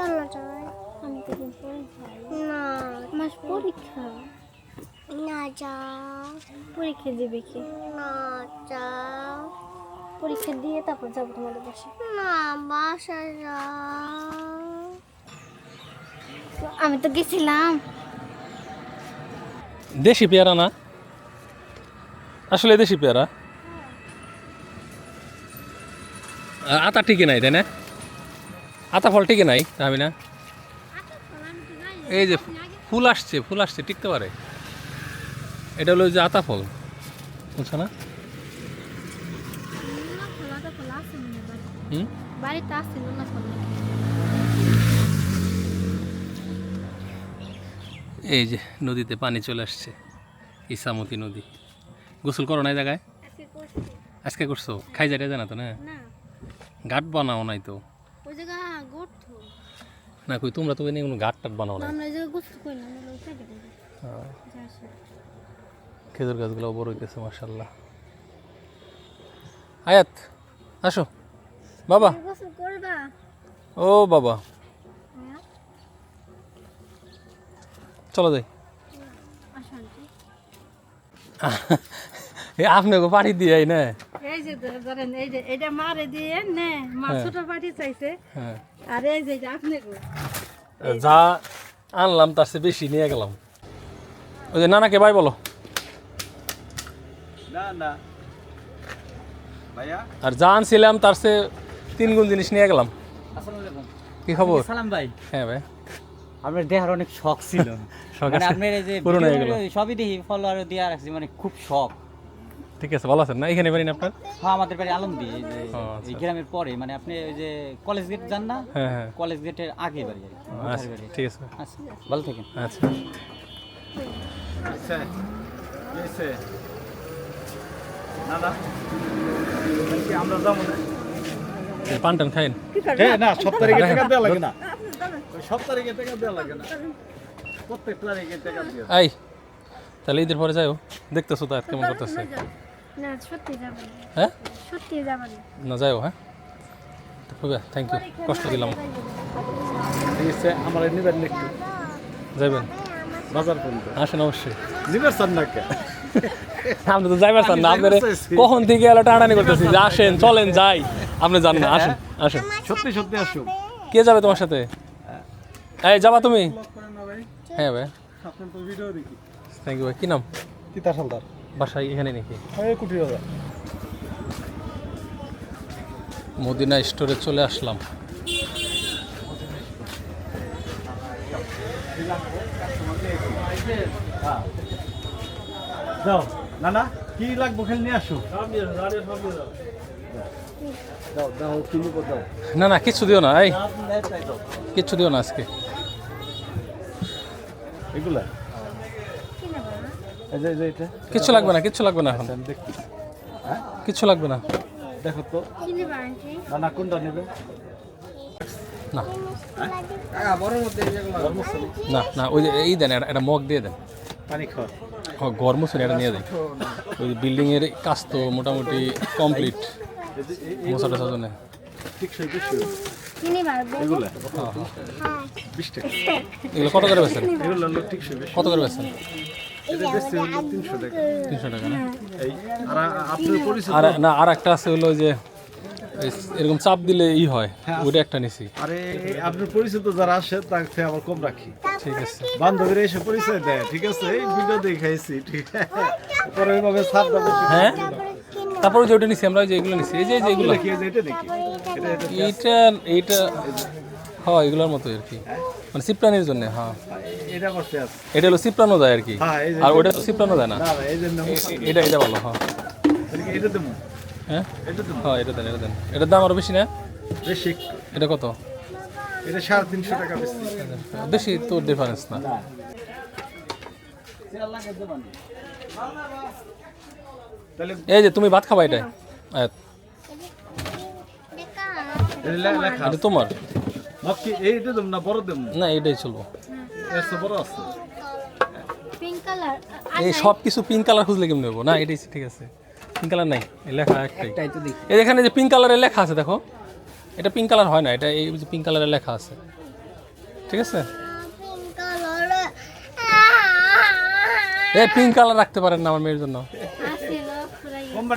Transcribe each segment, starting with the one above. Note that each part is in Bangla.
চলো যাই। আমি তো না আমার পরীক্ষা? না যাও। পরীক্ষা দিবে কি? না যাও। পরীক্ষা দিয়ে তারপর যাব তোমাদের বাসা না বাসা যাও। আমি তো গেছিলাম। দেশি পেয়ারা না? আসলে দেশি পেয়ারা। আতা ঠিকই নাই তাই না? আতা ফল ঠিকই নাই আমি না। এই যে ফুল আসছে ফুল আসছে টিকতে পারে। এটা হলো যে আতা ফল। বুঝছ না? এই যে নদীতে পানি চলে আসছে ইসামতি নদী। গোসল করো না জায়গায়? আজকে করছ। খাই যাই জানা তো না? না। ঘাট বানাও নাই তো? গোর্থ না কই তোমরা তো এনে কোনো ঘাট টাট বানাও না আমরা গোসল করি না আমরা হ্যাঁ, খেজুর গাছগুলো বড় হইতেছে মার্শাল্লাহ আয়াত আসো। বাবা। গোসল করবা? ও বাবা। চলো যাই। আপনাকে পাড়ি দিয়ে না। এই যে ধরেন এই যে এটা মারে দিয়ে নে মা হ্যাঁ। ছোট পাটি চাইছে। হ্যাঁ। আর এই যে আপনি যা আনলাম তার চেয়ে বেশি নিয়ে গেলাম। ওই যে নানাকে বাই বলো। না না। আর যা আনছিলাম তার চেয়ে তিন গুণ জিনিস নিয়ে গেলাম। কি খবর? সালাম ভাই। হ্যাঁ ভাই। আপনার দেহার অনেক শখ ছিল। শখ মানে আপনার এই যে। সবই দেখি ফলোয়ার দিয়ে রাখছি মানে খুব শখ। ঠিক আছে ভালো আছেন না? এখানে বাড়ি না আপনার? হ্যাঁ আমাদের বাড়ি আলমদি এই যে আচ্ছা। এই গ্রামের পরে মানে আপনি ওই যে কলেজ গেট যান না? হ্যাঁ হ্যাঁ। কলেজ গেটের আগে বাড়ি আচ্ছা ঠিক আছে। আচ্ছা ভালো থাকেন। আচ্ছা। আচ্ছা গেছে না না কি আমরা যাব না? পান টান খাইন। না সব তারিখে টাকা দেওয়া লাগে না। সব তারিখে টাকা দেওয়া লাগে না। প্রত্যেক তারিখে টাকা দিয়ে তাহলে ঈদের পরে যাও দেখতেছো তো আয়াত কেমন করতেছে। না সত্যি যাবেন হ্যাঁ? সত্যি যাবেন না। যাও হ্যাঁ? তো থ্যাংক ইউ কষ্ট দিলাম। ঠিক আছে আমার নিবেন একটু। যাইবেন? বাজার পর্যন্ত আসেন অবশ্যই। নিবেন চান না আপনি তো যাইবার চান না আপনার কখন থেকে এলো টানাটানি করতেছি? যে আসেন চলেন যাই। আপনি জান না আসেন আসেন। সত্যি সত্যি আসুক কে যাবে তোমার সাথে? এই যাবা তুমি? হ্যাঁ ভাই। থ্যাংক ইউ ভাই। কি নাম? তিতা সালদার বাসায় এখানে নাকি? মদিনা স্টোরে চলে আসলাম। যাও না না কি লাগবো খেলে নিয়ে আসো। না না কিচ্ছু দিও না এই। কিচ্ছু দিও না আজকে। এগুলা? কিচ্ছু লাগবে না কিচ্ছু লাগবে না এখন। আমি দেখতেছি। কিচ্ছু লাগবে না। দেখো তো। না না কোনটা নেবে? না। না না ওই এই দেন একটা- একটা মগ দিয়ে দেন। পানি খাওয়া ও গরম শুনে এটা নিয়ে দেন। ওই বিল্ডিং এর কাজ তো মোটামুটি কমপ্লিট এগুলা? হ্যাঁ কত করে বেছেন কত করে বেছেন হলো না? আর একটা আছে যে এরকম চাপ দিলে ই হয় ওইটা একটা নিছি। আরে আপনার পরিচিত যারা আসে তাকে আবার কম রাখি। ঠিক আছে। বান্ধবীরা এসে পরিচয় দেয় ঠিক আছে? এই ভিডিও দেখাইছি ঠিক আছে? পরে ওইভাবে দেবো হ্যাঁ? তারপর যে ওইটা নিছি আমরা যে এগুলো নিছি। এই যে এই যে এগুলো। কি এটা নাকি এটা এটা এইটা এইটা হ্যাঁ এগুলোর মতো আর কি। মানে সিপ্রানির জন্য হ্যাঁ। এটা আমার পেঁয়াজ এটা হলো সিপ্রানো যায় আর কি? হ্যাঁ এই যে আর ওটা তো সিপ্রানো যায় না? এটা এটা ভালো হ্যাঁ। এটা দেবো? হ্যাঁ? এটা দেবো? হ্যাঁ এটা দেন এটা দেন। এটার দাম আরও বেশি না? বেশি। এটা কত? এটা সাড়ে তিনশো টাকা বেশি। বেশি তো ডিফারেন্স না। এই যে তুমি ভাত খাবা এটা তোমার? মক্কি এইটা দেবো না বড় দেবো না। এটাই চলবো। চেয়ে বড় আছে। পিঙ্ক কালার এই সব কিছু পিঙ্ক কালার খুঁজলে কেমন নেব না এটাই ঠিক আছে। পিঙ্ক কালার নাই এই লেখা একটাই। এই এখানে যে পিঙ্ক কালারের লেখা আছে দেখো। এটা পিঙ্ক কালার হয় না এটা এই যে পিঙ্ক কালারের লেখা আছে। ঠিক আছে? পিঙ্ক কালার এই পিঙ্ক কালার রাখতে পারেন না আমার মেয়ের জন্য।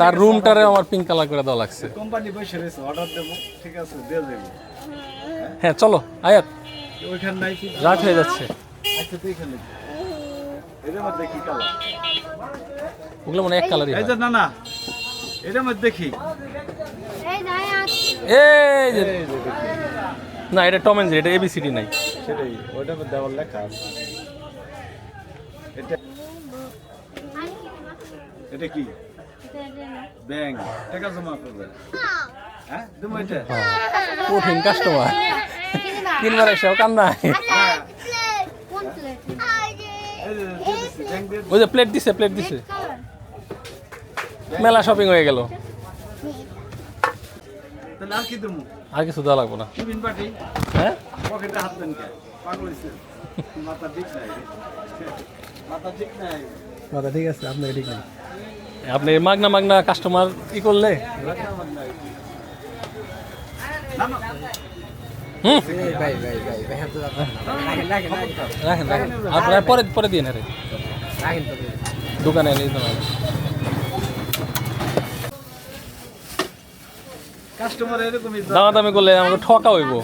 তার রুমটারে আমার পিঙ্ক কালার করে দেওয়া লাগছে। কোম্পানি বসে রয়েছে অর্ডার দেবো ঠিক আছে দিয়ে দেবো। হ্যাঁ চলো আয়াত। ওইখান নাই রাত হয়ে যাচ্ছে। আচ্ছা তো এখানে এদের মধ্যে কি কালার ওগুলো মনে হয় এক কালারই এই যে না না এদের মধ্যে দেখি এই যে। না এটা টম এন্ড এটা এবিসিডি নাই। সেটাই ওইটার মধ্যে আবার লেখা আছে। এটা এটা কি? ব্যাংক। টাকা জমা করবে। হ্যাঁ তুমি এটা। কঠিন কাস্টমার তিনবার দিচ্ছি, ব্যাংক দিয়ে ওই যে প্লেট দিছে প্লেট দিছে। মেলা শপিং হয়ে গেল। আর কি কিছু দেওয়া লাগবো না। হ্যাঁ? পকেটে হাত দেন কে? পাগল হয়েছে মাথা ঠিক নাই মাথা ঠিক নাই। মাথা ঠিক আছে আপনার ঠিক নেই। আপনি মাগনা মাগনা কাস্টমার ই করলে? রাখেন রাখেন আপনার পরে পরে দোকানে যা- দামাদামি করলে আমাকে ঠকা হইব।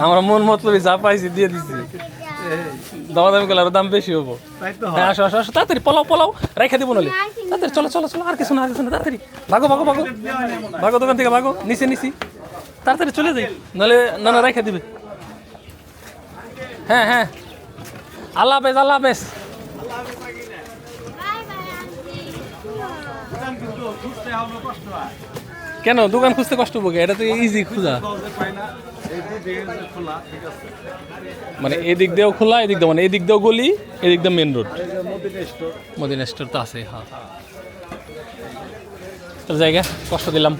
আমরা মন মতলবি যা পাইছি দিয়ে দিছি। দামাদামি করলে আরও দাম বেশি হব হ্যাঁ হয় আসো আসো আসো তাড়াতাড়ি পলাও পলাও। রেখে দিব নলে তাড়াতাড়ি চলো চলো চলো আর কিছু না আর কিছু না তাড়াতাড়ি। ভাগো ভাগো ভাগো। ভাগো দোকান থেকে ভাগো। নিচে নিচি। তাড়াতাড়ি চলে যাই, নাহলে না না রেখে দিবে। হ্যাঁ হ্যাঁ। আল্লাহ হাফেজ আল্লাহ হাফেজ। কেন, দোকান খুঁজতে কষ্ট হবে এটা তো ইজি খোঁজা। মানে এদিক দিয়েও খোলা, এদিক দিয়ে মানে এদিক দিয়েও গলি, এদিক দিয়ে মেন রোড মদিনা স্টোর তো আছে হ্যাঁ। জায়গা কষ্ট দিলাম।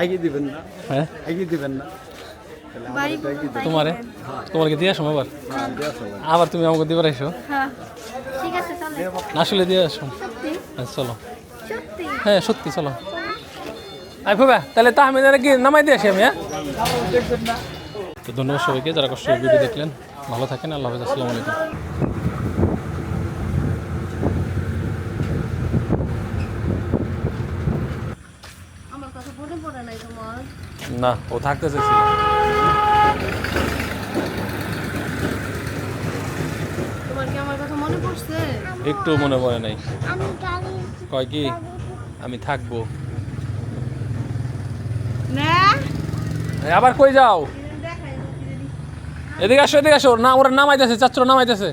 আগে দিবেন না হ্যাঁ আগে দিবেন না তাহলে আমাদের তো তোমারে তোমাকে দিয়ে আসো আবার? হ্যাঁ। আবার তুমি আমাকে দিবার এসো হ্যাঁ ঠিক আসলে দিয়ে আসো আচ্ছা, চলো। হ্যাঁ সত্যি চলো। আই ফুবা তাহলে তা আমি কি নামাই দিয়ে আসি আমি হ্যাঁ? তো ধন্যবাদ সবাইকে যারা কষ্ট ভিডিও দেখলেন ভালো থাকেন আল্লাহ হাফেজ আসসালামু আলাইকুম আমার কথা মনে পড়ে নাই তোমার না ও থাকতে চাইছিল একটু মনে পড়ে নাই। কয় কি? আমি থাকব। আবার কই যাও? এদিকে আসো এদিকে আসো। না ওরা নামাইতেছে চাচ্চর নামাইতেছে।